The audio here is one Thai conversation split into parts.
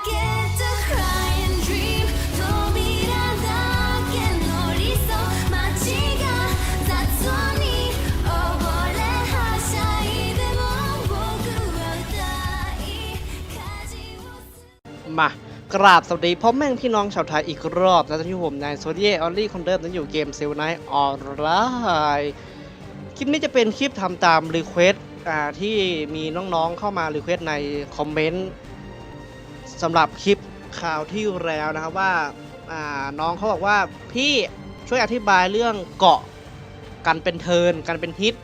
มากราบสวัสดีพ่อแม่พี่น้องชาวไทยอีกรอบนะที่ผมนายโซเดียออลลี่คนเดิมนั้นอยู่เกมเซลไนออนไลน์คลิปนี้จะเป็นคลิปทำตามรีเควสที่มีน้องๆเข้ามารีเควสในคอมเมนต์ สำหรับคลิปข่าวที่แล้วนะครับว่าาน้องเขาบอกว่าพี่ช่วยอธิบายเรื่องเกาะกันเป็นเทินกันเป็นฮิต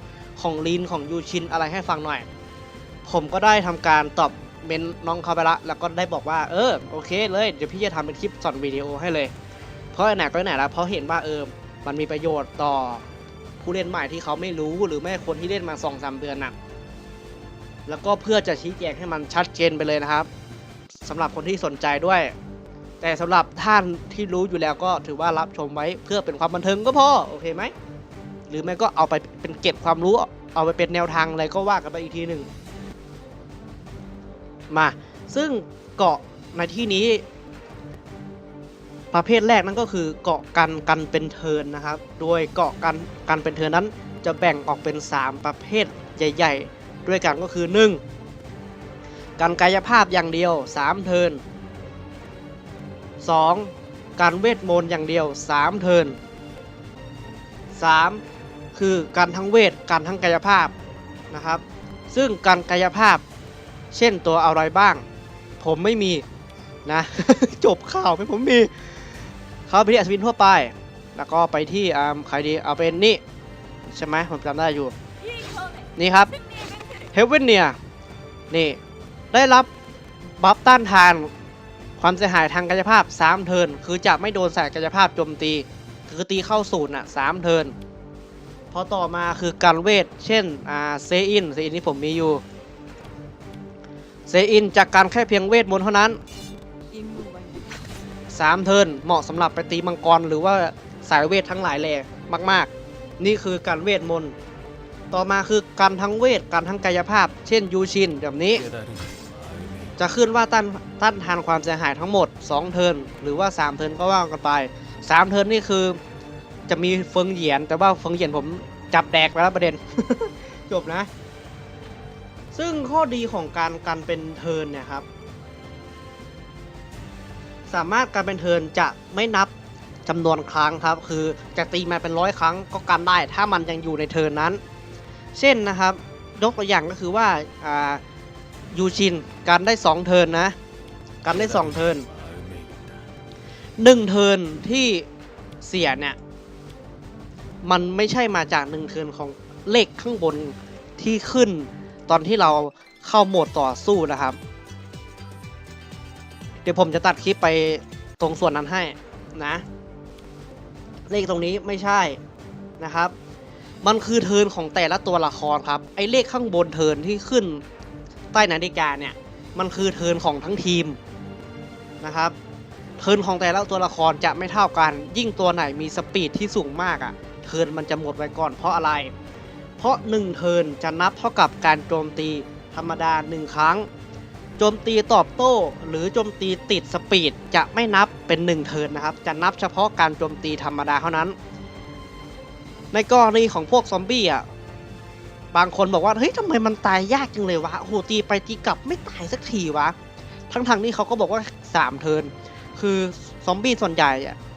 ของลีนของยูชินอะไรให้ฟังหน่อย ผมก็ได้ทำการตอบเมนน้องเขาไปละแล้วก็ได้บอกว่าเออโอเคเลยเดี๋ยวพี่จะทำเป็นคลิปสอนวิดีโอให้เลย เพราะไหนก็ไหนแล้วเพราะเห็นว่าเออมันมีประโยชน์ต่อผู้เล่นใหม่ที่เขาไม่รู้หรือแม่คนที่เล่นมา2อสเดือนน่ะแล้วก็เพื่อจะชี้แจงให้มันชัดเจนไปเลยนะครับ สำหรับคนที่สนใจด้วย แต่สำหรับท่านที่รู้อยู่แล้วก็ถือว่ารับชมไว้เพื่อเป็นความบันเทิงก็พอโอเคไหมหรือไม่ก็เอาไปเป็นเก็บความรู้ เอาไปเป็นแนวทางอะไรก็ว่ากันไปอีกทีหนึ่งมาซึ่งเกาะในที่นี้ ประเภทแรกนั่นก็คือเกาะกันกันเป็นเทินนะครับ โดยเกาะกันกันเป็นเทินนั้นจะแบ่งออกเป็น 3 ประเภทใหญ่ ๆ ด้วยกันก็คือ 1. การกายภาพอย่างเดียว 3 เทิร์น 2. การเวทมนต์อย่างเดียว 3 เทิร์น 3. คือการทั้งเวทการทั้งกายภาพนะครับ ซึ่งการกายภาพ เช่นตัวอะไรบ้าง ผมไม่มีนะจบข่าวไปผมมีเขาไปที่อัศวินทั่วไป แล้วก็ไปที่อ่าใครดีเอาเป็นนี่ใช่ไหมผมจำได้อยู่ นี่ครับเฮเวนเนียนี่ ได้รับบัฟต้านทาน ความเสียหายทางกายภาพ 3 เทินคือจะไม่โดนใส่กายภาพโจมตี คือตีเข้าศูนย์อะสามเทินพอต่อมาคือการเวท เช่นอ่าเซอินเซอินนี่ผมมีอยู่ เซอินจากการแค่เพียงเวทมนต์เท่านั้น3เทินเหมาะสำหรับไปตีมังกรหรือว่าสายเวททั้งหลายแหล่มาก ๆ นี่คือการเวทมนต์ต่อมาคือการทั้งเวทการทั้งกายภาพ เช่นยูชินแบบนี้ จะขึ้นว่าต้านต้านทานความเสียหายทั้งหมด 2 เทิร์นหรือว่า 3 เทิร์นก็ว่ากันไป 3 เทิร์นนี่คือ จะมีเฟิงเหยียน แต่ว่าเฟิงเหยียนผมจับแดกไปแล้วประเด็น จบนะ ซึ่งข้อดีของการกันเป็นเทิร์นเนี่ยครับ สามารถการเป็นเทิร์นจะไม่นับจำนวนครั้งครับ คือจะตีมาเป็นร้อยครั้งก็กันได้ ถ้ามันยังอยู่ในเทิร์นนั้น เช่นนะครับยกตัวอย่างก็คือว่าอ่า ยูชินกันได้ 2 เทินนะ กันได้ 2 เทินหนึ่งเทินที่เสียเนี่ย มันไม่ใช่มาจากหนึ่งเทินของเลขข้างบนที่ขึ้น ตอนที่เราเข้าโหมดต่อสู้นะครับ เดี๋ยวผมจะตัดคลิปไปตรงส่วนนั้นให้นะ เลขตรงนี้ไม่ใช่นะครับ มันคือเทินของแต่ละตัวละครครับ ไอ้เลขข้างบนเทินที่ขึ้น ต้นาฬิกาเนี่ยมันคือเทิร์นของทั้งทีมนะครับ เทิร์นของแต่ละตัวละครจะไม่เท่ากัน ยิ่งตัวไหนมีสปีดที่สูงมากอะ่ะ เทิร์นมันจะหมดไว้ก่อนเพราะอะไร เพราะ 1 เทิร์นจะนับเท่ากับการโจมตีธรรมดา 1 ครั้ง โจมตีตอบโต้หรือโจมตีติดสปีดจะไม่นับเป็น 1 เทิร์นนะครับ จะนับเฉพาะการโจมตีธรรมดาเท่านั้น ในกรณีของพวกซอมบี้อะ บางคนบอกว่าเฮ้ยทำไมมันตายยากจังเลยวะโหตีไปตีกลับไม่ตายสักทีวะ ทั้งๆที่เขาก็บอกว่า 3 เทิร์นคือซอมบี้ส่วนใหญ่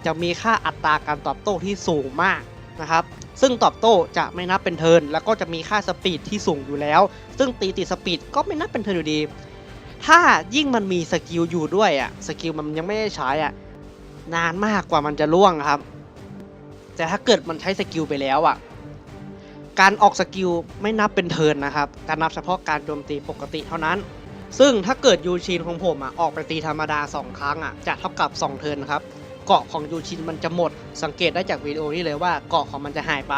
จะมีค่าอัตราการตอบโต้ที่สูงมากนะครับ ซึ่งตอบโต้จะไม่นับเป็นเทิร์นแล้วก็จะมีค่าสปีดที่สูงอยู่แล้ว ซึ่งตีติดสปีดก็ไม่นับเป็นเทิร์นอยู่ดี ถ้ายิ่งมันมีสกิลอยู่ด้วยอะสกิลมันยังไม่ได้ใช้อะนานมากกว่ามันจะล่วงครับ แต่ถ้าเกิดมันใช้สกิลไปแล้วอะ การออกสกิลไม่นับเป็นเทิร์นนะครับ การนับเฉพาะการโจมตีปกติเท่านั้น ซึ่งถ้าเกิดยูชินของผมอะออกไปตีธรรมดา 2 ครั้งอะจะเท่ากับ 2 เทิร์นครับ เกาะของยูชินมันจะหมด สังเกตได้จากวิดีโอนี้เลยว่าเกาะของมันจะหายไป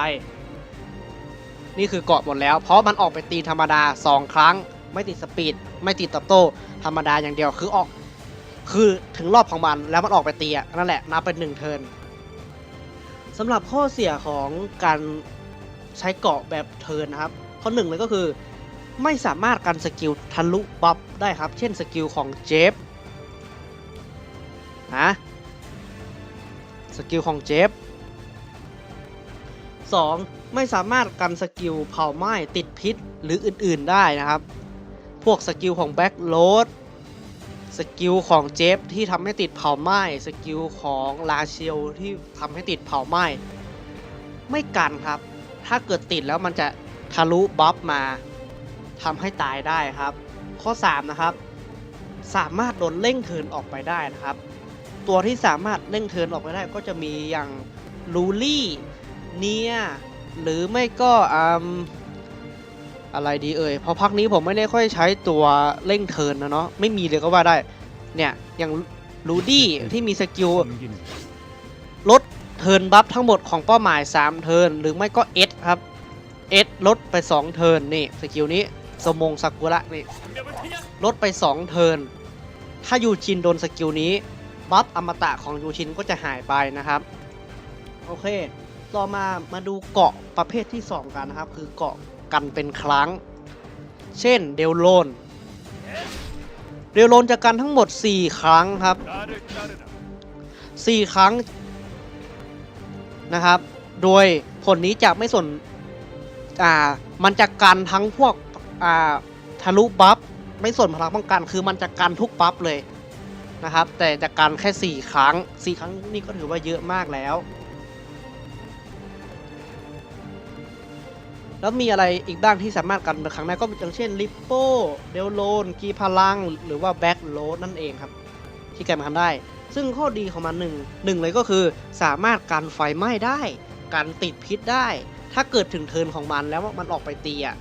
นี่คือเกาะหมดแล้ว เพราะมันออกไปตีธรรมดา 2 ครั้ง ไม่ติดสปีดไม่ติดตอบโต้ธรรมดาอย่างเดียวคือออก คือถึงรอบของมันแล้วมันออกไปตีอะนั่นแหละนับเป็นหนึ่งเทิร์นสำหรับข้อเสียของการ ใช้เกาะแบบเทิร์นนะครับข้อหนึ่งเลยก็คือ ไม่สามารถกันสกิลทะลุบัฟได้ครับ เช่นสกิลของเจฟนะสกิลของเจฟ 2. ไม่สามารถกันสกิลเผาไหม้ติดพิษหรืออื่นๆได้นะครับ พวกสกิลของแบ็กโ a ดสกิลของเจฟที่ทำให้ติดเผาไหม้สกิลของลาเชลที่ทำให้ติดเผาไหม้ไม่กันครับ ถ้าเกิดติดแล้วมันจะทะลุบัฟมาทำให้ตายได้ครับ ข้อ 3 นะครับ สามารถโดนเร่งเทินออกไปได้นะครับ ตัวที่สามารถเร่งเทินออกไปได้ก็จะมีอย่างลูลี่เนียหรือไม่ก็อืมอะไรดีเอ่ยพราะพักนี้ผมไม่ได้ค่อยใช้ตัวเร่งเทินนะเนาะไม่มีเลยก็ว่าได้ เนี่ยอย่างลูดี้ที่มีสกิลลด เทิร์นบัฟทั้งหมดของเป้าหมาย 3 เทิร์นหรือไม่ก็เอสครับเอสลดไป 2 เทิร์นนี่สกิลนี้สมงซากุระนี่ลดไป 2 เทิร์นถ้ายูชินโดนสกิลนี้บัฟอมตะของยูชินก็จะหายไปนะครับ โอเคต่อมามาดูเกาะประเภทที่ 2 กันนะครับ คือเกาะกันเป็นครั้ง เช่นเดลโลนเดลโลนจะกันทั้งหมด 4 ครั้งครับ 4 ครั้ง นะครับ โดยผลนี้จะไม่ส่วนอ่ามันจะกันทั้งพวกอ่าทะลุบัฟไม่ส่วนพลังป้องกันคือมันจะกันทุกบัฟเลยนะครับ แต่จะกันแค่ 4 ครั้ง 4 ครั้งนี่ก็ถือว่าเยอะมากแล้ว แล้วมีอะไรอีกบ้างที่สามารถกันเป็นครั้งได้ก็อย่างเช่นลิปโป้เดลโลนกีพลัง หรือว่าแบ็กโลดนั่นเองครับ ที่กันมาทำได้ ซึ่งข้อดีของมันหนึ่งหนึ่งเลยก็คือสามารถกันไฟไหม้ได้ กันติดพิษได้ ถ้าเกิดถึงเทินของมันแล้วมันออกไปตีอะ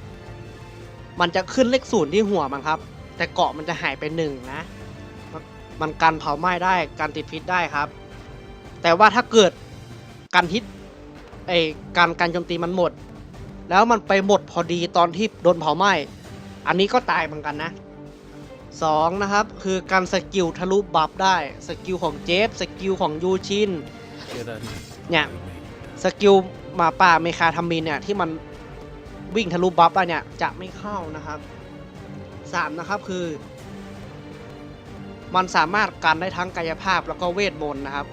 มันจะขึ้นเลขศูนย์ที่หัวมันครับ แต่เกาะมันจะหายไปหนึ่งนะ มันมันกันเผาไหม้ได้การติดพิษได้ครับ แต่ว่าถ้าเกิดการพิษไอการการโจมตีมันหมด แล้วมันไปหมดพอดีตอนที่โดนเผาไหม้ อันนี้ก็ตายเหมือนกันนะ สองนะครับคือการสกิลทะลุบัฟได้สกิลของเจฟสกิลของยูชินเนี่ยสกิลหมาป่าเมคาทามินเนี่ยที่มันวิ่งทะลุบัฟไปเนี่ยจะไม่เข้านะครับ3นะครับคือ มันสามารถกันได้ทั้งกายภาพแล้วก็เวทมนต์นะครับ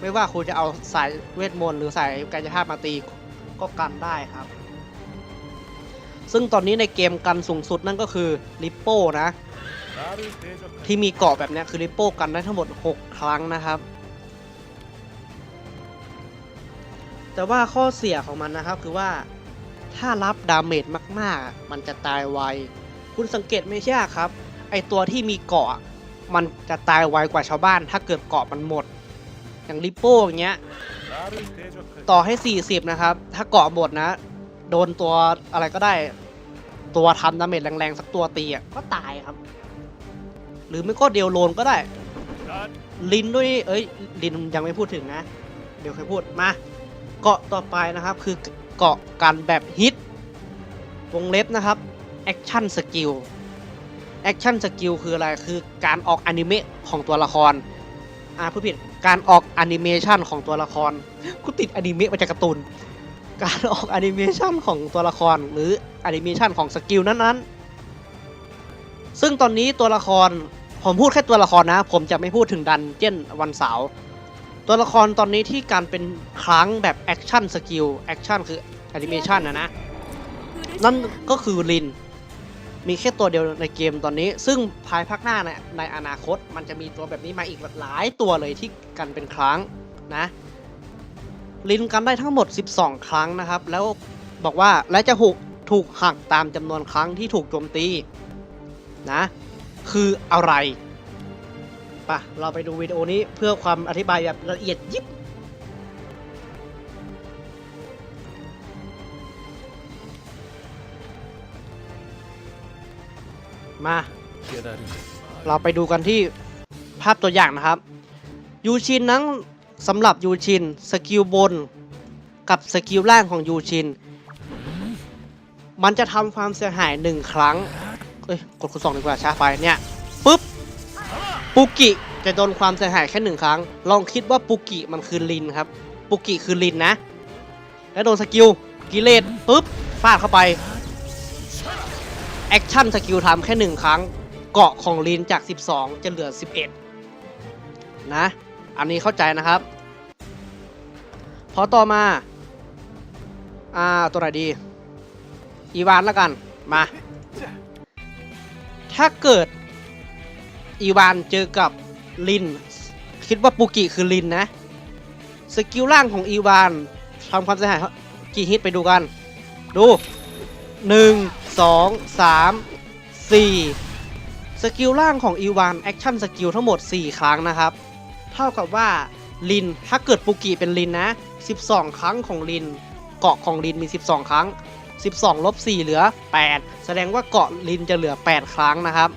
ไม่ว่าคุณจะเอาสายเวทมนต์หรือสายกายภาพมาตีก็กันได้ครับ ซึ่งตอนนี้ในเกมกันสูงสุดนั่นก็คือลิปโป้นะ ที่มีเกาะแบบนี้คือลิปโป้กันได้ทั้งหมด 6 ครั้งนะครับ แต่ว่าข้อเสียของมันนะครับคือว่าถ้ารับดาเมจมากๆ มันจะตายไว คุณสังเกตไม่ใช่ครับ ไอตัวที่มีเกาะมันจะตายไวกว่าชาวบ้าน ถ้าเกิดเกาะมันหมด อย่างลิปโป้อย่างเงี้ย ต่อให้ 40 นะครับ ถ้าเกาะหมดนะ โดนตัวอะไรก็ได้ ตัวทำดาเมจแรงๆ สักตัวตีอะก็ตายครับ หรือไม่ก็เดลโลนก็ได้ ลินด้วยเอ้ยลินยังไม่พูดถึงนะ เดี๋ยวค่อยพูดมาเกาะต่อไปนะครับ คือเกาะกันแบบฮิตวงเล็บนะครับแอคชั่นสกิลแอคชั่นสกิลคืออะไรคือการออกอนิเมะของตัวละครอ่าผู้ผิดการออกแอนิเมชันของตัวละครกูติดอนิเมะมาจากการ์ตูนการออกแอนิเมชันของตัวละครหรือแอนิเมชันของสกิลนั้นๆซึ่งตอนนี้ตัวละคร ผมพูดแค่ตัวละครนะ ผมจะไม่พูดถึงดันเจียนวันเสาร์ตัวละครตอนนี้ที่การเป็นครั้งแบบแอคชั่นสกิลแอคชั่นคือแอนิเมชันนะนะ นั่นก็คือลิน มีแค่ตัวเดียวในเกมตอนนี้ ซึ่งภายภาคหน้าในในอนาคต มันจะมีตัวแบบนี้มาอีกหลายตัวเลยที่กันเป็นครั้งนะ ลินกันได้ทั้งหมด 12 ครั้งนะครับ แล้วบอกว่าและจะถูกถูกหักตามจำนวนครั้งที่ถูกโจมตีนะ คืออะไรปะเราไปดูวิดีโอนี้เพื่อความอธิบายแบบละเอียดยิบมา เราไปดูกันที่ภาพตัวอย่างนะครับ ยูชินนั้นสำหรับยูชินสกิลบนกับสกิลล่างของยูชิน มันจะทำความเสียหายหนึ่งครั้ง เอ้ยกดคูณสองดีกว่าช้าไปเนี่ยปุ๊บปุกิจะโดนความเสียหายแค่หนึ่งครั้ง ลองคิดว่าปุกิมันคือลินครับปุกิคือลินนะ แล้วโดนสกิลกิเลสปุ๊บฟาดเข้าไปแอคชั่นสกิลทำแค่หนึ่งครั้ง เกาะของลินจาก 12 จะเหลือ 11 นะ อันนี้เข้าใจนะครับ พอต่อมา อ่า ตัวไหนดี อีวานแล้วกัน มา ถ้าเกิดอีวานเจอกับลิน คิดว่าปุกิคือลินนะ สกิลล่างของอีวานทำความเสียหายกี่ฮิตไปดูกัน ดู 1 2 3 4 สกิลล่างของอีวานแอคชั่นสกิลทั้งหมด 4 ครั้งนะครับ เท่ากับว่าลิน ถ้าเกิดปุกิเป็นลินนะ 12 ครั้งของลิน เกาะของลินมี 12 ครั้ง 12ลบ4เหลือ 8 แสดงว่าเกาะลินจะเหลือ 8 ครั้งนะครับ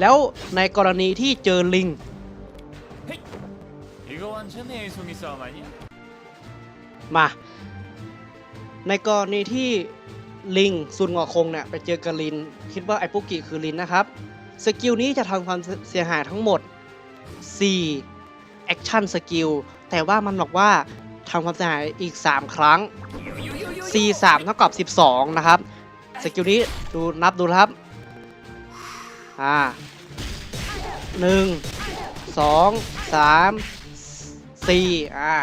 แล้วในกรณีที่เจอลิง มา ในกรณีที่ลิงซุนงอคงเนี่ยไปเจอกับลิน คิดว่าไอ้ปุกิคือลินนะครับ สกิลนี้จะทำความเสียหายทั้งหมด4แอคชั่นสกิลแต่ว่ามันบอกว่า ทำความเสียหายอีก 3 ครั้ง C 3 เท่ากับ 12 นะครับ สกิลนี้ดูนับดูนะครับ อ่าหนึ่งสองสามสี่อ่า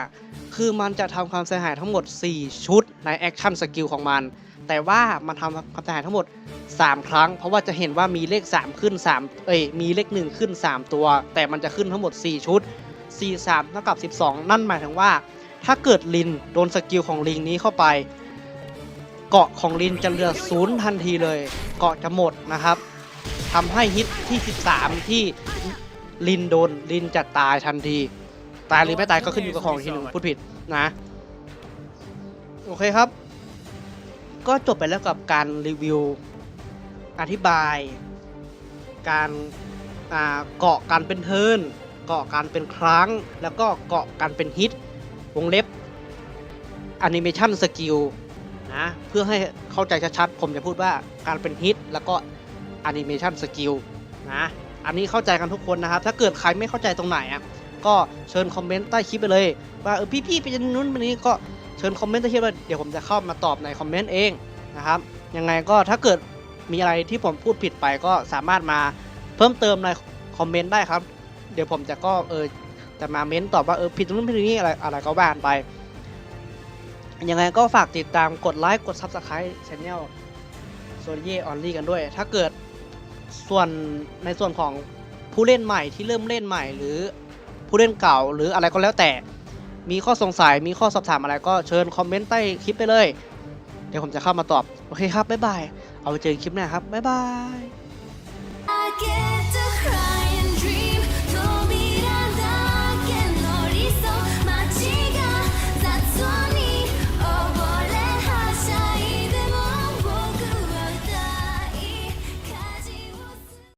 คือมันจะทำความเสียหายทั้งหมด 4 ชุดในแอคชั่นสกิลของมัน แต่ว่ามันทำความเสียหายทั้งหมด 3 ครั้ง เพราะว่าจะเห็นว่ามีเลข 3 ขึ้น 3 เอ้ย มีเลข 1 ขึ้น 3 ตัว แต่มันจะขึ้นทั้งหมด 4 ชุด4 3เท่ากับ 12 นั่นหมายถึงว่า ถ้าเกิดลินโดนสกิลของลิงนี้เข้าไป เกาะของลินจะเหลือศูนย์ทันทีเลย เกาะจะหมดนะครับทำให้ฮิตที่ 13 ที่ลินโดนลินจะตายทันที ตายหรือไม่ตายก็ขึ้นอยู่กับของทีนึงพูดผิดนะ โอเคครับ ก็จบไปแล้วกับการรีวิวอธิบาย การเกาะการเป็นเทิร์นเกาะการเป็นครั้ง แล้วก็เกาะการเป็นฮิต วงเล็บแอนิเมชันสกิลนะเพื่อให้เข้าใจชัดๆผมจะพูดว่าการเป็นฮิตแล้วก็แอนิเมชันสกิลนะอันนี้เข้าใจกันทุกคนนะครับ ถ้าเกิดใครไม่เข้าใจตรงไหนอะก็เชิญคอมเมนต์ใต้คลิปไปเลย ว่าเออพี่ๆไปนู้นไปนี้ก็เชิญคอมเมนต์ใต้คลิปว่าเดี๋ยวผมจะเข้ามาตอบในคอมเมนต์เองนะครับยังไงก็ถ้าเกิดมีอะไรที่ผมพูดผิดไปก็สามารถมาเพิ่มเติมในคอมเมนต์ได้ครับ เดี๋ยวผมจะก็เออ จะมาเม้นตอบว่าเออผิดตรงนู้นผิดตรงนี้อะไรอะไรก็ว่านไป ยังไงก็ฝากติดตามกดไลค์กด Subscribe Channel โซนเย่ออนลี่กันด้วย ถ้าเกิดส่วนในส่วนของผู้เล่นใหม่ที่เริ่มเล่นใหม่ หรือผู้เล่นเก่าหรืออะไรก็แล้วแต่ มีข้อสงสัยมีข้อสอบถามอะไรก็เชิญคอมเมนต์ใต้คลิปไปเลย เดี๋ยวผมจะเข้ามาตอบ โอเคครับ บ๊ายบาย เอาไว้เจอคลิปหน้าครับ บ๊ายบาย